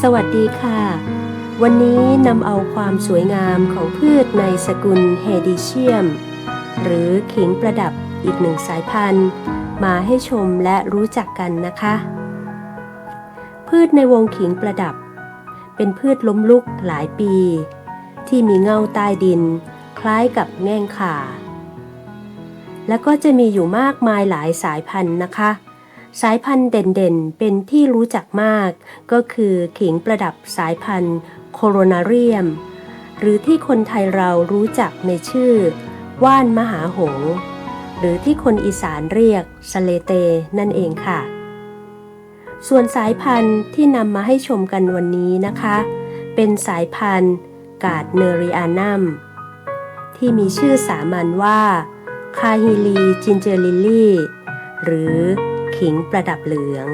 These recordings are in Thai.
สวัสดีค่ะ วันนี้นำเอาความสวยงามของพืชในสกุลเฮดิเชียม หรือขิงประดับอีกหนึ่งสายพันธุ์ มาให้ชมและรู้จักกันนะคะ พืชในวงขิงประดับ เป็นพืชล้มลุกหลายปี ที่มีเงาใต้ดิน คล้ายกับแง่งขา แล้วก็จะมีอยู่มากมายหลายสายพันธุ์นะคะ สายพันธุ์เด่นๆ เป็นที่รู้จักมาก ก็คือขิงประดับสายพันธุ์โคโรนาเรียม หรือที่คนไทยเรารู้จักในชื่อ ว่านมหาหง หรือที่คนอีสานเรียกสเลเต นั่นเองค่ะ ส่วนสายพันธุ์ที่นำมาให้ชมกันวันนี้นะคะ เป็นสายพันธุ์กาดเนริอานัมที่มีชื่อสามัญว่าคาฮิลีจินเจอริลลี่หรือ ขิงประดับเหลือง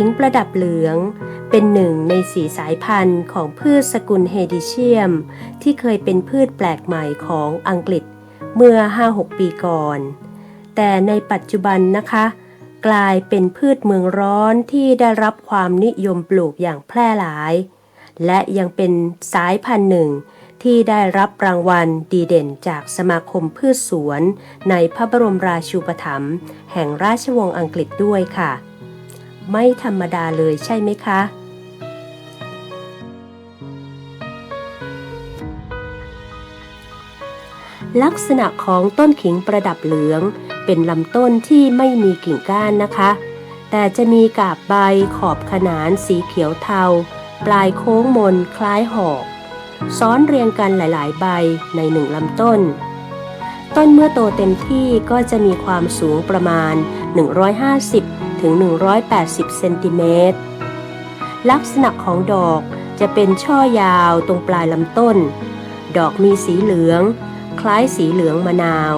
ขิงประดับเหลือง เป็นหนึ่งในสีสายพันธุ์ของพืชสกุลเฮดิเชียม ที่เคยเป็นพืชแปลกใหม่ของอังกฤษเมื่อ 5-6 ปีก่อน แต่ในปัจจุบันนะคะ กลายเป็นพืชเมืองร้อนที่ได้รับความนิยมปลูกอย่างแพร่หลาย และยังเป็นสายพันธุ์หนึ่งที่ได้รับรางวัลดีเด่นจากสมาคมพืชสวน ในพระบรมราชูปถัมภ์แห่งราชวงศ์อังกฤษด้วยค่ะ ไม่ธรรมดาเลยใช่ไหมคะ ลักษณะของต้นขิงประดับเหลือง เป็นลำต้นที่ไม่มีกิ่งก้านนะคะ แต่จะมีกาบใบขอบขนานสีเขียวเทา ปลายโค้งมนคล้ายหอก ซ้อนเรียงกันหลาย ๆ ใบในหนึ่งลำต้นต้นเมื่อโตเต็มที่ก็จะมีความสูงประมาณ 150 ถึง 180 เซนติเมตร ลักษณะของดอกจะเป็นช่อยาวตรงปลายลำต้น ดอกมีสีเหลือง คล้ายสีเหลืองมะนาว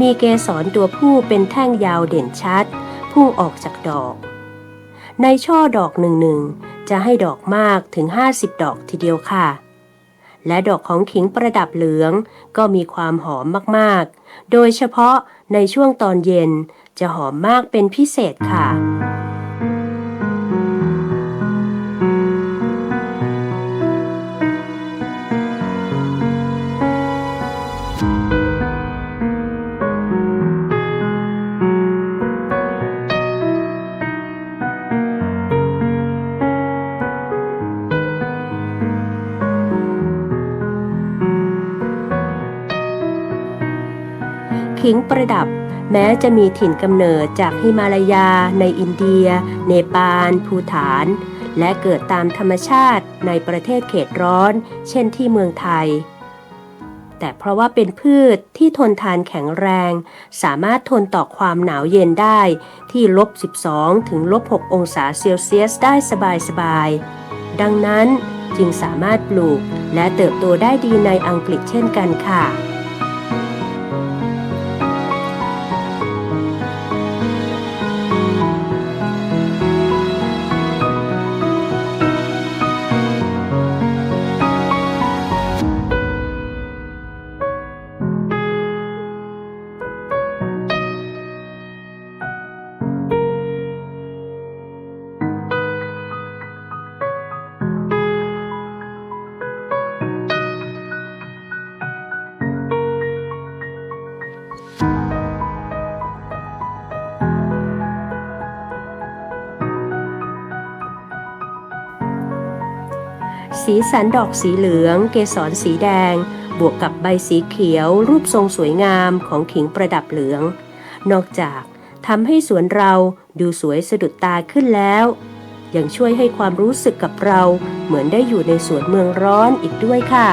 มีเกสรตัวผู้เป็นแท่งยาวเด่นชัด พุ่งออกจากดอก ในช่อดอกหนึ่งๆจะให้ดอกมากถึง 50 ดอกทีเดียวค่ะ และดอกของขิงประดับเหลือง ก็มีความหอมมากๆ โดยเฉพาะในช่วงตอนเย็นจะหอมมากเป็นพิเศษค่ะ ขิงประดับ แม้จะมีถิ่นกำเนิดจากฮิมาลายา ในอินเดีย เนปาล ภูฐาน และเกิดตามธรรมชาติในประเทศเขตร้อน เช่นที่เมืองไทย แต่เพราะว่าเป็นพืชที่ทนทานแข็งแรง สามารถทนต่อความหนาวเย็นได้ที่ลบ 12 ถึงลบ 6 องศาเซลเซียสได้สบายๆ ดังนั้นจึงสามารถปลูกและเติบโตได้ดีในอังกฤษเช่นกันค่ะ สีสันดอกสีเหลือง เกสรสีแดง บวกกับใบสีเขียว รูปทรงสวยงามของขิงประดับเหลือง นอกจากทำให้สวนเราดูสวยสะดุดตาขึ้นแล้ว ยังช่วยให้ความรู้สึกกับเราเหมือนได้อยู่ในสวนเมืองร้อนอีกด้วยค่ะ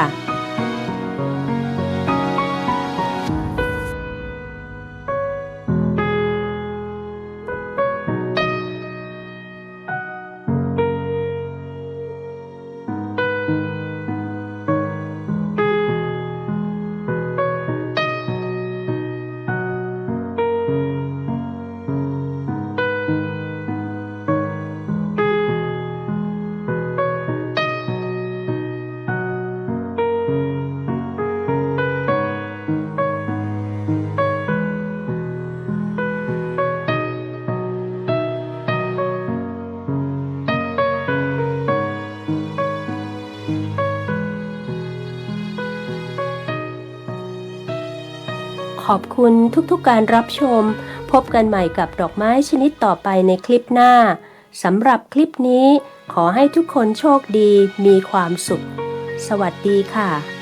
ขอบคุณทุกๆการรับชม พบกันใหม่กับดอกไม้ชนิดต่อไปในคลิปหน้าสำหรับคลิปนี้ ขอให้ทุกคนโชคดีมีความสุข สวัสดีค่ะ